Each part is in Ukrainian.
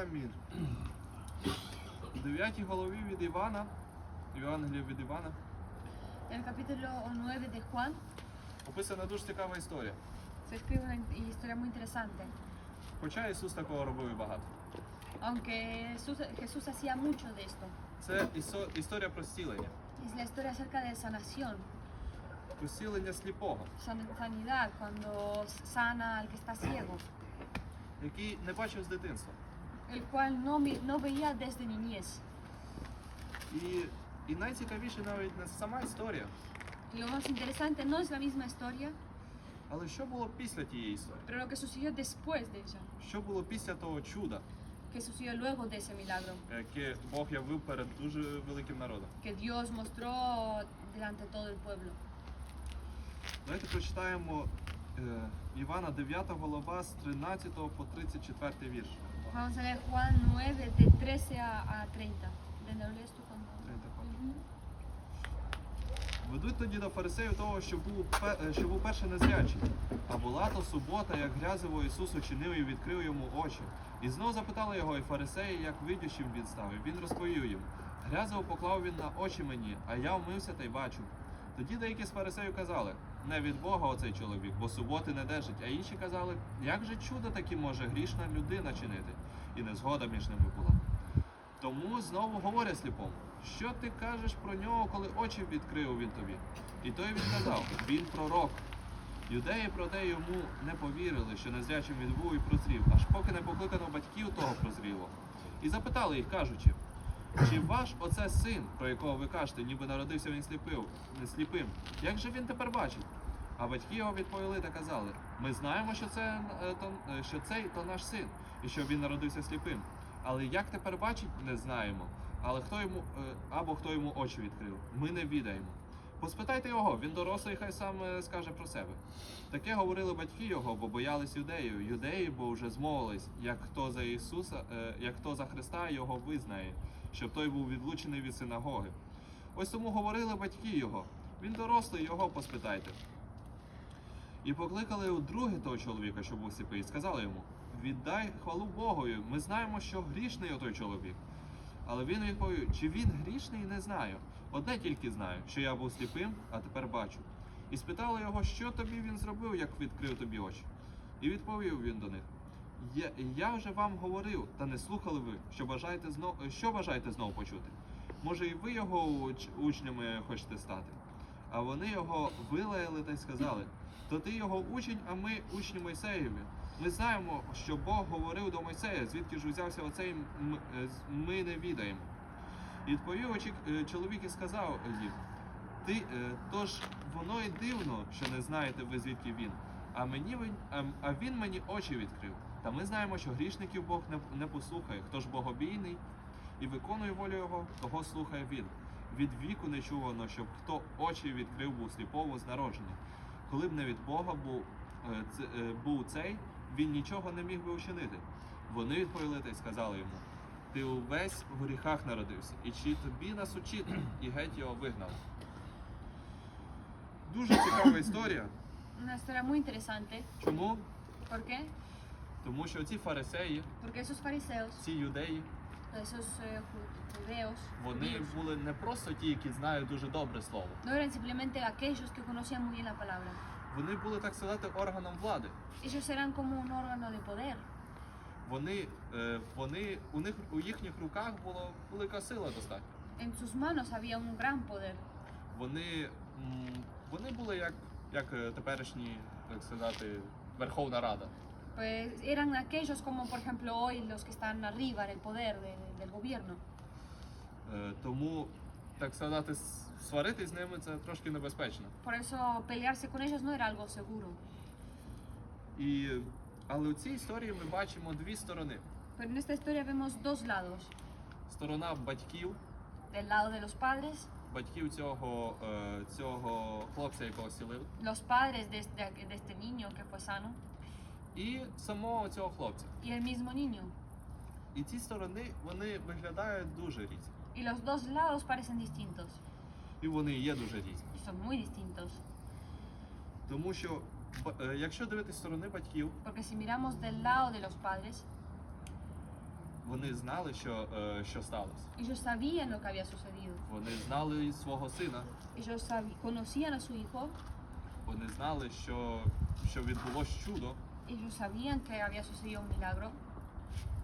Амінь. У 9 голові від Івана, Євангелія від Івана, el capítulo 9 de Juan описана дуже цікава історія. se escribe una historia muy interesante. Хоча Ісус такого робив і багато. Aunque Jesús, Jesús hacía mucho de esto. Це ісо- історія про зцілення. Es la historia acerca de sanación, Про зцілення сліпого, san- sanidad, cuando sana al que está ciego, який не бачив з дитинства. el cual no, mi- no veía desde niñez. І, і найцікавіше навіть не сама історія, lo más interesante no es la misma historia, але що було після тієї історії? pero lo que sucedió después de ella, Що було після того чуда, que sucedió luego de ese milagro, яке Бог явив перед дуже великим народом? que Dios mostró delante de todo el pueblo. Давайте прочитаємо е, Івана 9 голова з 13 по 34 вірш. Vamos a leer Juan 9, de 13 a, a 30. ¿De lo lees tú cuando- Ujú. Ведуть тоді до фарисеїв того, що був, пе- е, що був перше незрячий. А була то субота, як грязиво Ісус учинив і відкрив йому очі. І знов запитали його, і фарисеї, як видючим він став. І Він розповів їм: Грязиво поклав він на очі мені, а я вмився та й бачу. Тоді деякі з фарисеїв казали: не від Бога оцей чоловік, бо суботи не держить. А інші казали, як же чудо такі може грішна людина чинити? І незгода між ними була. Тому знову говорять сліпому, що ти кажеш про нього, коли очі відкрив він тобі? І той відказав, він пророк. Юдеї проте йому не повірили, що незрячим він був і прозрів, аж поки не покликано батьків того прозрілого. І запитали їх, кажучи, чи ваш оце син, про якого ви кажете, ніби народився він сліпив, не сліпим, як же він тепер бачить? А батьки його відповіли та казали: Ми знаємо, що це е, то, е, що цей то наш син, і що він народився сліпим. Але як тепер бачить, не знаємо. Але хто йому е, або хто йому очі відкрив, ми не відаємо. Поспитайте його, він дорослий, хай сам скаже про себе. Таке говорили батьки його, бо боялись юдеїв. Юдеї, бо вже змовились, як хто за Ісуса, як хто за Христа його визнає, щоб той був відлучений від синагоги. Ось тому говорили батьки його. Він дорослий, його поспитайте. І покликали у друге того чоловіка, що був сліпий, і сказали йому: Віддай хвалу Богові, ми знаємо, що грішний отой чоловік. Але він відповів, чи він грішний, не знаю. Одне тільки знаю, що я був сліпим, а тепер бачу. І спитали його, що тобі він зробив, як відкрив тобі очі. І відповів він до них: Я, я вже вам говорив, та не слухали ви, що бажаєте знов, що бажаєте знову почути. Може, і ви його уч, учнями хочете стати? А вони його вилаяли та й сказали: То ти його учень, а ми учні Мойсеєві. Ми знаємо, що Бог говорив до Мойсея, звідки ж узявся оцей м- ми не відаємо. Відповів очі- е, чоловік і сказав їм: Ти, е, тож воно й дивно, що не знаєте ви звідки він. А мені а він мені очі відкрив. Та ми знаємо, що грішників Бог не, послухає. Хто ж богобійний і виконує волю його, того слухає він. Від віку не чувано, щоб хто очі відкрив був сліпому з народження. Коли б не від Бога був, е, е, був цей, він нічого не міг би учинити. Вони відповіли та й сказали йому: Ти увесь в гріхах народився, і чи тобі нас учити? І геть його вигнали. Дуже цікава історія. Una historia muy interesante. Чому? ¿Por qué? Тому що ці фарисеї, Porque esos fariseos, ці юдеї, esos eh, ju- judeos, вони judíos, були не просто ті, які знають дуже добре слово. no eran simplemente aquellos que conocían muy bien la palabra. Вони були, так сказати, органом влади. Ellos eran como un órgano de poder. Вони, е, вони, у них у їхніх руках була велика сила достатньо. En sus manos había un gran poder. Вони, м, вони були як, як е, теперішні, так сказати, Верховна Рада. Pues eran aquellos como por ejemplo hoy los que están arriba en el poder de- del gobierno. Е, Тому, так сказати, с- сваритись з ними це трошки небезпечно. Por eso pelearse con ellos no era algo seguro. І, але у цій історії ми бачимо дві сторони: Pero en esta historia vemos dos lados. сторона батьків, Del lado de los padres, батьків цього, е, цього хлопця, якого сілив, los padres de este, de este niño que fue sano і самого цього хлопця. y el mismo niño. І ці сторони вони виглядають дуже різні. Y los dos lados parecen distintos. І вони є дуже різні. Y son muy distintos. Тому що Б- е, Якщо дивитись з сторони батьків, Porque si miramos del lado de los padres, вони знали, що, е, що сталося. ellos sabían lo que había sucedido. Вони знали свого сина, Ellos sabi- conocían a su hijo, вони знали, що, що відбулось чудо, ellos sabían que había sucedido un milagro,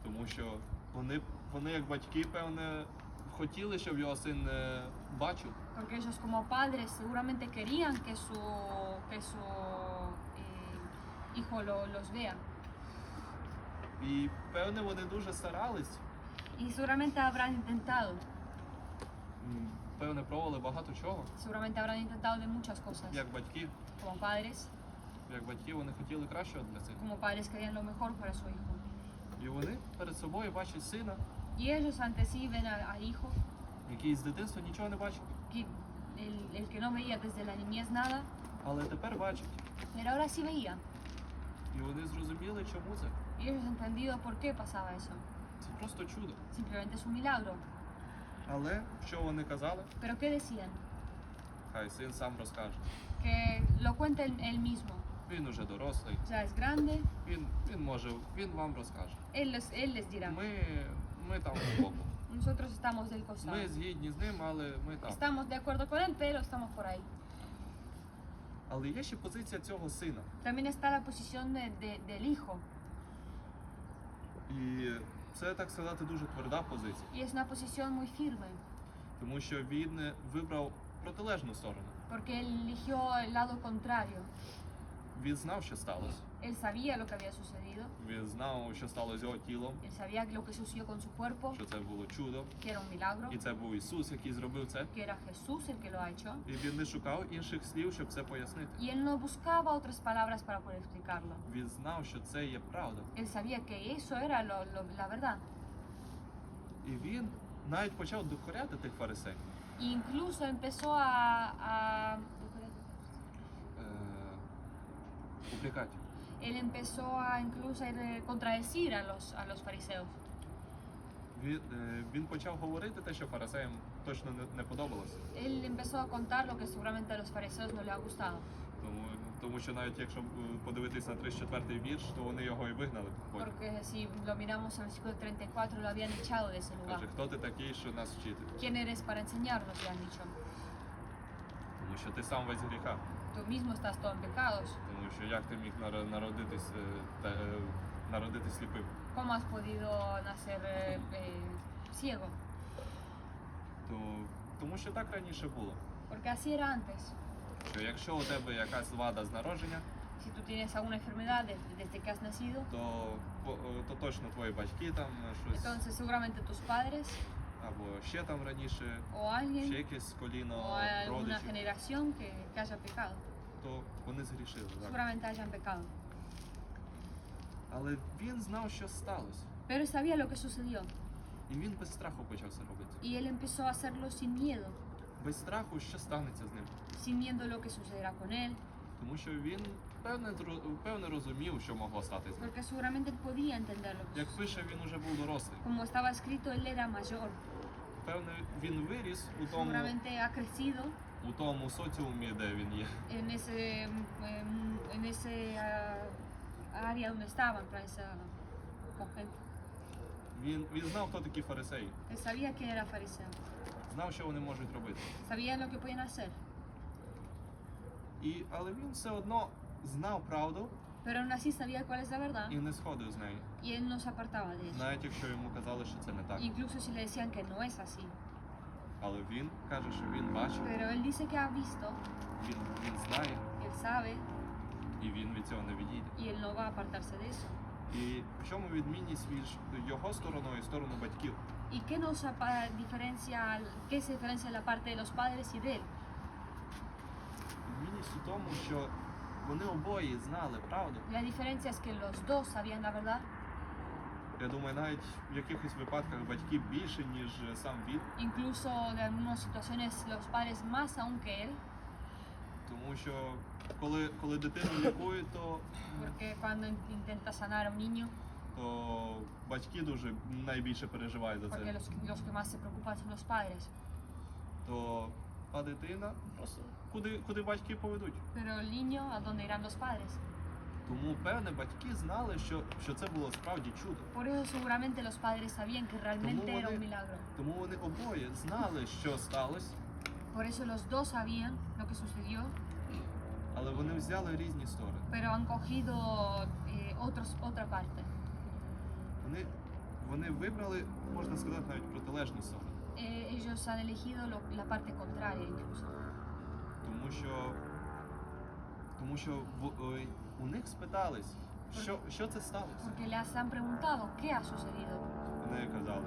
тому що вони, вони як батьки, певне, хотіли, щоб його син е, бачив. porque ellos como padres seguramente querían que su, que su eh, hijo lo- los vea. І певне, вони дуже старались, Y seguramente habrán intentado, м, певне, пробували багато чого. seguramente habrán intentado de muchas cosas. Як батьки, Como padres, як батьки, вони хотіли кращого для сина. como padres querían lo mejor para su hijo. І вони перед собою бачать сина, Y ellos ante sí ven a- al hijo, який з дитинства нічого не бачив, que el, el que no veía desde la niñez nada, але тепер бачить. pero ahora sí veía. І вони зрозуміли, чому це. Y ellos han entendido por qué pasaba eso. Це просто чудо. Simplemente es un milagro. Але що вони казали? Pero ¿qué decían? Хай син сам розкаже. Que lo cuente él, él mismo. Він уже дорослий, Ya es grande, він, він може, він вам розкаже. él les, él les dirá. Ми, ми там збоку. Nosotros estamos del costado. Ми згідні з ним, але ми там. Estamos de acuerdo con él, pero estamos por ahí. Але є ще позиція цього сина. También está la posición de- de- del hijo. І це, так сказати, дуже тверда позиція. Y es una posición muy firme. Тому що він е, вибрав протилежну сторону. Porque él eligió el lado contrario. Він знав, що сталося. Él sabía lo que había sucedido. Він знав, що сталося з його тілом, Él sabía lo que sucedió con su cuerpo, що це було чудо. que era un milagro. І це був Ісус, який зробив це. Que era Jesús el que lo ha hecho. І він не шукав інших слів, щоб це пояснити. Y él no buscaba otras palabras para poder explicarlo. Він знав, що це є правда. Él sabía que eso era lo- lo- la verdad. І він навіть почав докоряти тих фарисеїв. E incluso empezó a, a- Е, упрекати. él empezó a incluso a eh, contradecir a los, a los fariseos. Він, е, він почав говорити те, що фарисеям точно не, не подобалося. Él empezó a contar lo que seguramente a los fariseos no le ha gustado. Тому, тому що навіть якщо е, подивитись на 34-й вірш, то вони його і вигнали. потім. Porque si lo miramos el versículo 34, lo habían echado de ese lugar. Каже, хто ти такий, що нас вчити? ¿Quién eres para enseñarnos? Le han dicho. Тому що ти сам весь в estás todo en pecados. Тому що як ти міг наро- народитись, е, та, е, народитись сліпим? ¿Cómo has podido nacer eh, eh, ciego? То, тому що так раніше було. Porque así era antes. Що якщо у тебе якась вада з народження, Si tú tienes alguna enfermedad desde, que has nacido, то, е, то точно твої батьки там е, щось, entonces seguramente tus padres або ще там раніше, o ще якесь коліно o alguna родичів, generación que, que haya pecado. то вони згрішили. Так. Seguramente hayan pecado. Але він знав, що сталося. Pero sabía lo que sucedió. І він без страху почав це робити. Y él empezó a hacerlo sin miedo. Без страху, що станеться з ним. Sin miedo lo que sucederá con él. Тому що він певне, зро- певне розумів, що могло стати з ним. Porque seguramente él podía entender lo que Як sucedió. пише, він уже був дорослий. Como estaba escrito, él era mayor. Певне, він виріс у тому, Seguramente ha crecido у тому соціумі, де він є. en ese, em, en ese ah, área donde estaba, en plan, esa, con gente. Він, він знав, хто такі фарисеї, Él sabía quién era fariseo. знав, що вони можуть робити. Sabía lo que podían hacer. І, але він все одно знав правду Pero aún así sabía cuál es la verdad. і не сходив з нею. Y él no se apartaba de eso. Навіть якщо йому казали, що це не так. Incluso si le decían que no es así. Але він каже, що він бачив, Pero él dice que ha visto, він, він знає, él sabe, і він від цього не відійде. y él no va a apartarse de eso. І в чому відмінність між його стороною і стороною батьків? ¿Y qué nos apa- diferencia, qué se diferencia la parte de los padres y de él? Відмінність у тому, що вони обоє знали правду. La diferencia es que los dos sabían la verdad. Я думаю, навіть в якихось випадках батьки більше, ніж сам він, Incluso de algunas situaciones los padres más aún que él. тому що коли, коли дитину лікують, то, Porque cuando in- intenta sanar a un niño, то батьки дуже найбільше переживають за porque це. los, los que más se preocupan son los padres. То а дитина просто куди, куди батьки поведуть. Pero el niño a dónde irán los padres. Тому, певне, батьки знали, що, що це було справді чудо. Por eso seguramente los padres sabían que realmente Como era un milagro. Тому вони обоє знали, що сталося, Por eso los dos sabían lo que sucedió, але вони взяли різні сторони. pero han cogido eh, otros, otra parte. Вони, вони вибрали, можна сказати, навіть протилежну сторону. Eh, ellos han elegido lo- la parte contraria incluso. Тому що, тому що в- ой, у них спитались, що, що це сталося. Porque les han preguntado qué ha sucedido. Вони казали,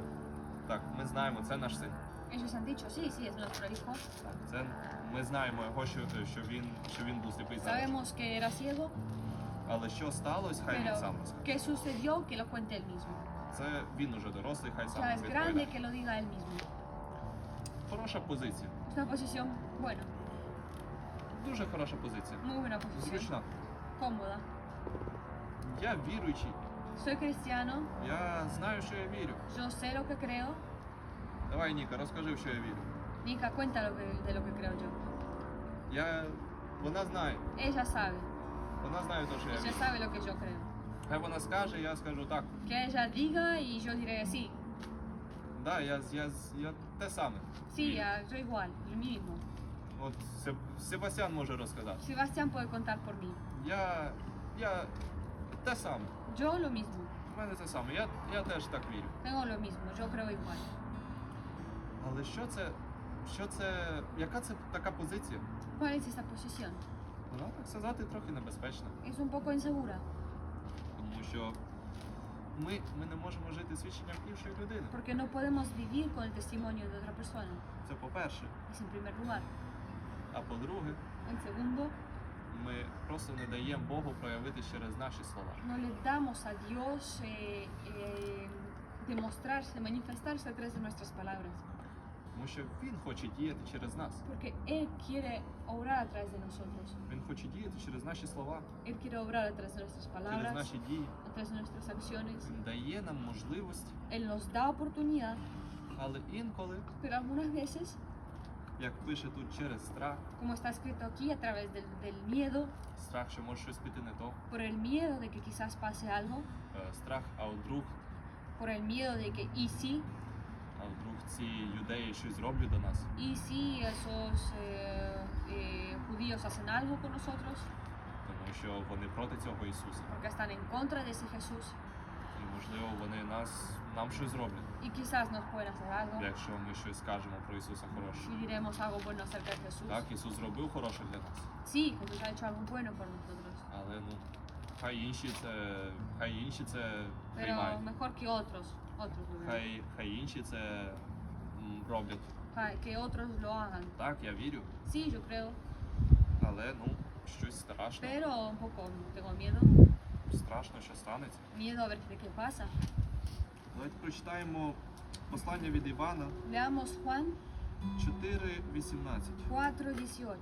так, ми знаємо, це наш син. Ellos han dicho, sí, sí, es nuestro hijo. Так, це ми знаємо його, що, що він що він був сліпий зараз. Sabemos que era ciego, Але що сталося, хай він pero сам розкаже. qué sucedió, que lo cuente él mismo. Це він уже дорослий, хай сам Ya es grande, відповідає. que lo diga él mismo. Хороша позиція. Es una posición buena, Дуже хороша позиція. muy Зручна. cómoda. Я віруючий. Soy cristiano, Я знаю, що я вірю. yo sé lo que creo. Давай, Ніка, розкажи, в що я вірю. Nika, cuenta lo que, de lo que creo yo. Я... Вона знає. Ella sabe, Вона знає те, що я ella вірю. sabe lo que yo creo. Хай вона скаже, я скажу так. Que ella diga y yo diré sí, Да, я, я, я те саме. sí, ya, yo igual, lo mismo. От Себ- Себастьян може розказати. Sebastián puede contar por mí. Я, я те саме. Yo lo mismo, У мене те саме. Я, я теж так вірю. tengo lo mismo, yo creo igual. Але що це? Що це? Яка це така позиція? ¿Cuál es esta posición? Вона, так сказати, трохи небезпечна. Es un poco insegura, Тому що ми, ми не можемо жити свідченням іншої людини. porque no podemos vivir con el testimonio de otra persona. Це по-перше. Es en primer lugar. А по-друге, ми просто не даємо Богу проявити через наші слова. no le damos a Dios eh, eh, demostrarse, manifestarse a través de nuestras palabras, Тому що Він хоче діяти через нас. porque Él quiere obrar a través de nosotros. Він хоче діяти через наші слова, Él quiere obrar a través de nuestras через palabras, наші дії. a través de nuestras acciones. Він дає нам можливість, Él nos da oportunidad, але інколи, pero algunas veces, як пише тут, через страх, como está escrito aquí, a través del, del miedo, страх, що може щось піти не то, por el miedo de que quizás pase algo, е, страх, а вдруг, por el miedo de que y si, а вдруг ці юдеї щось зроблять до нас. y si esos eh, eh, judíos hacen algo con nosotros, тому що вони проти цього Ісуса. porque están en contra de ese Jesús, І Можливо вони нас нам щось зроблять, y quizás nos pueden hacer algo, якщо ми щось скажемо про Ісуса хороше. y diremos algo bueno acerca de Jesús. Так, Ісус зробив хороше для нас, Sí, Jesús ha hecho algo bueno por nosotros, але ну хай інші це, хай інші це pero приймають. mejor que otros, otros lo vean. Хай, хай інші це м, роблять. Ja, que otros lo hagan. Так, я вірю, Sí, yo creo, але ну щось pero un poco tengo miedo, Страшно, що станеться. a ver de qué. Давайте прочитаємо послання від Івана Leamos Juan 4.18. 4:18.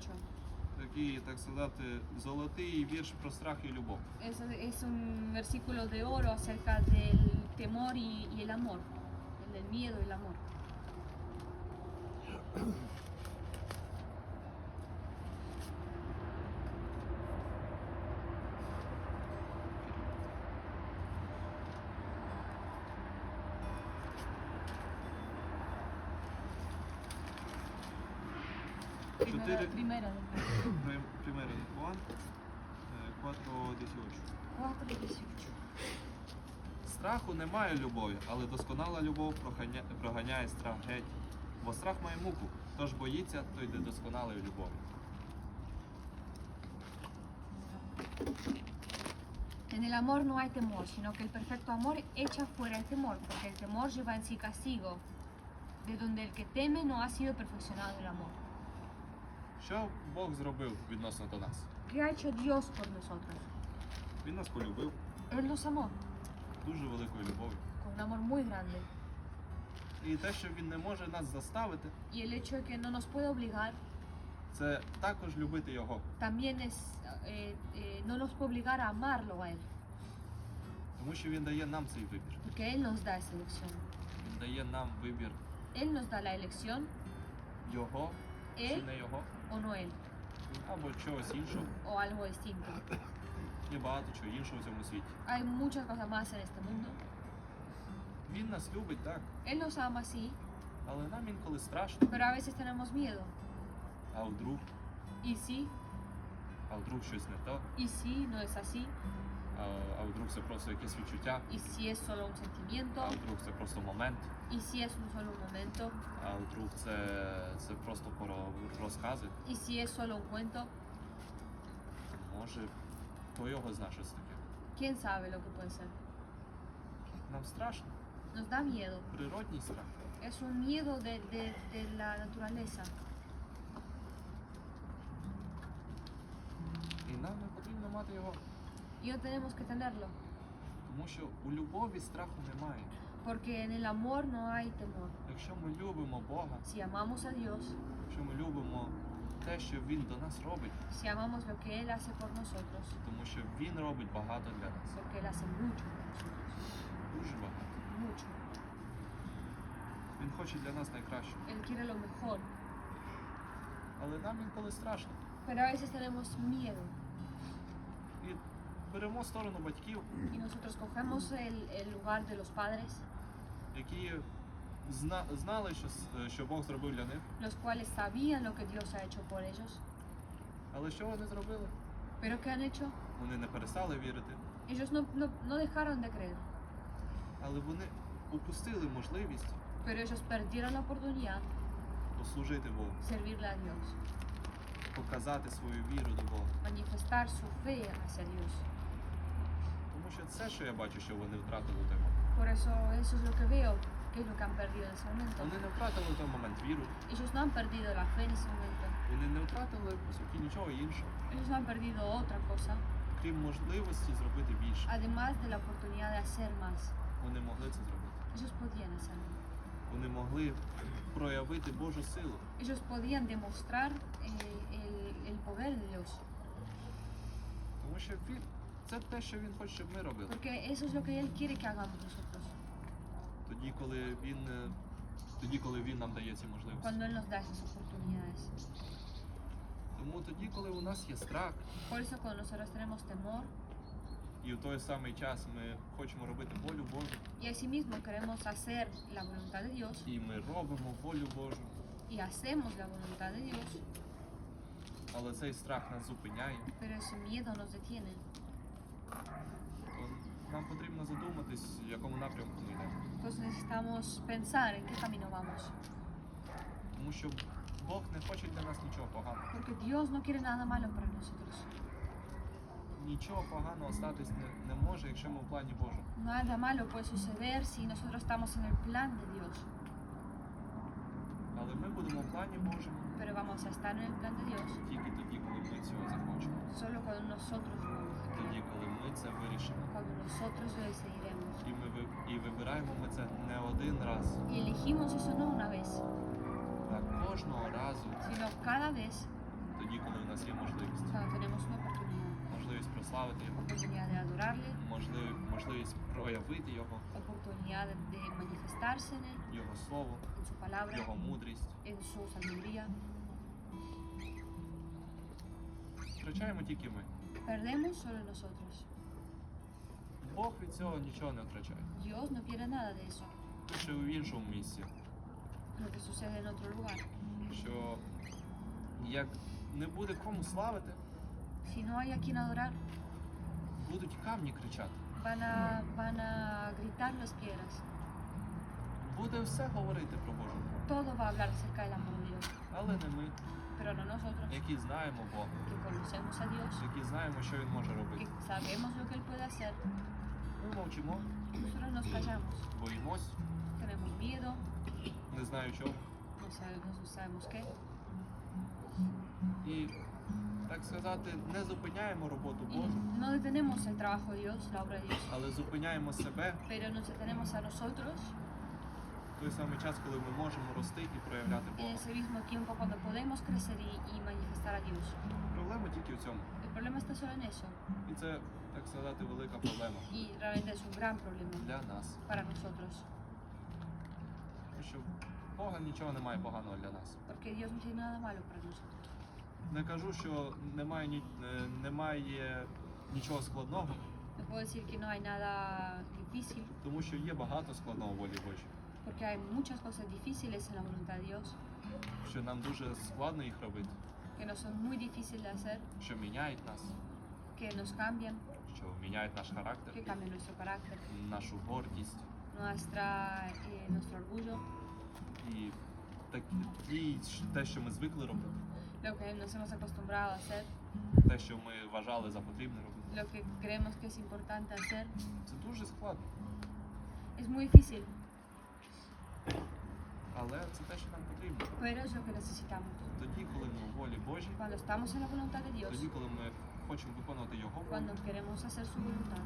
Такий, так сказати, золотий вірш про страх і любов. Es, es un versículo de oro acerca del temor y, y el amor, el del miedo y el amor. Del Прим- Примери Іван е, 4.18. 4:18. Страху немає любові, але досконала любов проганя- проганяє страх геть. Бо страх має муку, тож боїться, то йде досконалою любов'ю. En el amor no hay temor, sino que el perfecto amor echa fuera el temor, porque el temor lleva en sí castigo, de donde el que teme no ha sido perfeccionado el amor. Що Бог зробив відносно до нас? ¿Qué ha hecho Dios por nosotros? Він нас полюбив Él nos amó дуже великою любов'ю. con un amor muy grande. І те, що він не може нас заставити, Y el hecho de que no nos puede obligar, це також любити його. también es, eh, eh, no nos puede obligar a amarlo a Él, Тому що він dає нам цей вибір. porque Él nos da esa elección. Він дає нам вибір Él nos da la elección його чи Él не його, no Él, або чогось іншого. o algo distinto. Є багато чого іншого в цьому світі. Hay muchas cosas más en este mundo. Він нас любить, так, Él nos ama así, але нам інколи страшно. pero a veces tenemos miedo. А вдруг, Y sí, а вдруг щось не то, y sí, no es así. А, вдруг це просто якесь відчуття, Y si es solo un а вдруг це просто момент, Y si un solo un momento. а вдруг це, це просто про розкази. Y si es solo un cuento. Може, хто його знає щось таке. ¿Quién sabe lo que puede ser? Нам страшно, Nos da miedo. природній страх. Es un miedo de, de, de la naturaleza. І нам не потрібно мати його, Y tenemos que tenerlo. тому що у любові страху немає. Porque en el amor no hay temor. Якщо ми любимо Бога, Si amamos a Dios, якщо ми любимо те, що Він до нас робить, si amamos lo que Él hace por nosotros, тому що Він робить багато для нас, porque Él hace mucho por nosotros. дуже багато. Mucho. Він хоче для нас найкраще. Él quiere lo mejor. Але нам інколи страшно. Pero a veces tenemos miedo. Беремо сторону батьків, Y nosotros cogemos el, el lugar de los padres, які зна- знали, що, с- що Бог зробив для них. los cuales sabían lo que Dios ha hecho por ellos. Але що вони зробили? Pero ¿qué han hecho? Вони не перестали вірити, Ellos no, no, no dejaron de creer. але вони упустили можливість Pero ellos perdieron la oportunidad послужити Богу, de servirle a Dios, показати свою віру до Бога. manifestar su fe hacia Dios. Тому що це, що я бачу, що вони втратили той момент. Por eso eso es lo que veo, que es lo que han perdido en ese momento. Вони не втратили той момент віру, Ellos no han perdido la fe en ese momento. вони не втратили по суті нічого іншого, Ellos no han perdido otra cosa, крім можливості зробити більше. además de la oportunidad de hacer más. Вони могли це зробити. Ellos podían hacerlo. Вони могли проявити Божу силу. Ellos podían demostrar eh, el, el poder de Dios. Тому що він це те, що він хоче, щоб ми робили. Porque eso es lo que Él quiere que hagamos nosotros. Тоді, коли він е, тоді, коли він нам дає ці можливості. Cuando Él nos da esas oportunidades. Тому тоді, коли у нас є страх, Por eso cuando nosotros tenemos temor і в той самий час ми хочемо робити волю Божу, y asimismo queremos hacer la voluntad de Dios і ми робимо волю Божу, y hacemos la voluntad de Dios, але цей страх нас зупиняє, pero ese miedo nos detiene. Нам потрібно задуматись, в якому напрямку ми йдемо. Entonces necesitamos pensar en qué camino vamos. Тому що Бог не хоче для нас нічого поганого. Porque Dios no quiere nada malo para nosotros. Нічого поганого статись не, не може, якщо ми в плані Божому. Nada malo puede suceder si nosotros estamos en el plan de Dios. Але ми будемо в плані Божому Pero vamos a estar en el plan de Dios тільки тоді, коли ми цього захочемо. solo cuando nosotros lo Тоді, коли ми це вирішимо. cuando nosotros lo decidiremos. І ми ви- і вибираємо ми це не один раз, Y elegimos eso no una vez, а кожного разу, sino cada vez тоді, коли у нас є можливість. cuando tenemos una oportunidad. Можливість прославити його, Oportunidad de adorarle, можливість, можливість проявити його, oportunidad de, de manifestarse en Él, його слово, en su palabra, його мудрість. en su sabiduría. Втрачаємо тільки ми. Perdemos solo nosotros. Бог від цього нічого не втрачає. Dios no quiere nada de eso. Ще в іншому місці, Lo que sucede en otro lugar. що як не буде кому славити, Si no hay a quien adorar, будуть камні кричати. van a, van a gritar las piedras. Буде все говорити про Божу, Todo va a hablar acerca del amor de Dios. але не ми, які знаємо Бога, que conocemos a Dios, які знаємо, що Він може робити. sabemos lo que Él puede hacer. Ми мовчимо, Nosotros nos callamos. боїмось, Tenemos miedo, не знаю чого. no sabemos, qué. І так сказати, не зупиняємо роботу Божу, no detenemos el trabajo de Dios, la obra de Dios, але зупиняємо себе pero nos detenemos a nosotros той самий час, коли ми можемо рости і проявляти Бога. ese mismo tiempo cuando podemos crecer y, y manifestar a Dios. Проблема тільки в цьому. El problema está solo en eso. І це, так сказати, велика проблема Y realmente es un gran problema для нас. para nosotros. Тому що Бога нічого немає поганого для нас. porque Dios no tiene nada malo para nosotros. Не кажу, що немає, ні, е, немає нічого складного, No puedo decir que no hay nada difícil, тому що є багато складного в волі Божій, porque hay muchas cosas difíciles en la voluntad de Dios, що нам дуже складно їх робити, que nos son muy difíciles de hacer, що міняють нас, que nos cambian, що міняють наш характер, que cambian nuestro carácter, нашу гордість nuestra, eh, nuestro orgullo, і так, і те, що ми звикли робити, lo que nos hemos acostumbrado a hacer, те, що ми вважали за потрібне робити. lo que creemos que es importante hacer. Це дуже складно, Es muy difícil, але це те, що нам потрібно. pero es lo que necesitamos. Тоді, коли ми у волі Божій, Cuando estamos en la voluntad de Dios, тоді, коли ми хочемо виконувати Його волю, cuando queremos hacer su voluntad,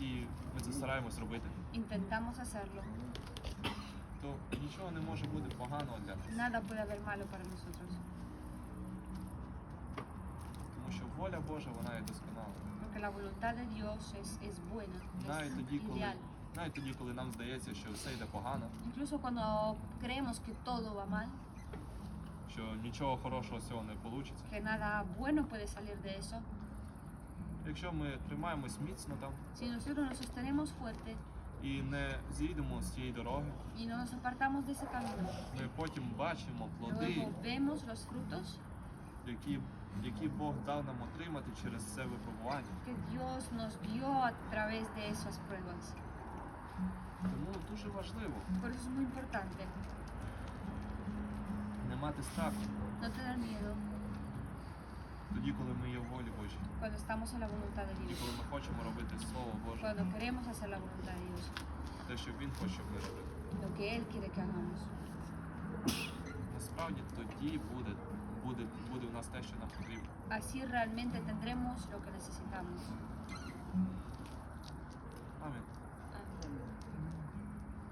і ми це стараємось робити, intentamos hacerlo, то нічого не може бути поганого для нас. nada puede haber malo para nosotros. Тому що воля Божа, вона є досконала. Porque la voluntad de Dios es, es buena, Навіть es тоді, коли, ideal. Навіть тоді, коли нам здається, що все йде погано, Incluso cuando creemos que todo va mal, що нічого хорошого з цього не вийде. que nada bueno puede salir de eso, Якщо ми тримаємось міцно там si nosotros nos sostenemos fuerte і не зійдемо з цієї дороги, y no nos apartamos de ese camino, ми потім бачимо плоди, luego vemos los frutos які, які Бог дав нам отримати через це випробування. que Dios nos dio a través de esas pruebas. Тому дуже важливо muy importante не мати страху miedo тоді, коли ми є в волі Божій, cuando estamos en la voluntad de тоді, Dios, коли ми хочемо робити Слово Боже, cuando queremos hacer la voluntad de Dios, те, що Він хоче, щоб ми робили. lo que Él quiere que hagamos. Насправді тоді буде, буде, буде у нас те, що нам потрібно. Así realmente tendremos lo que necesitamos. Амінь.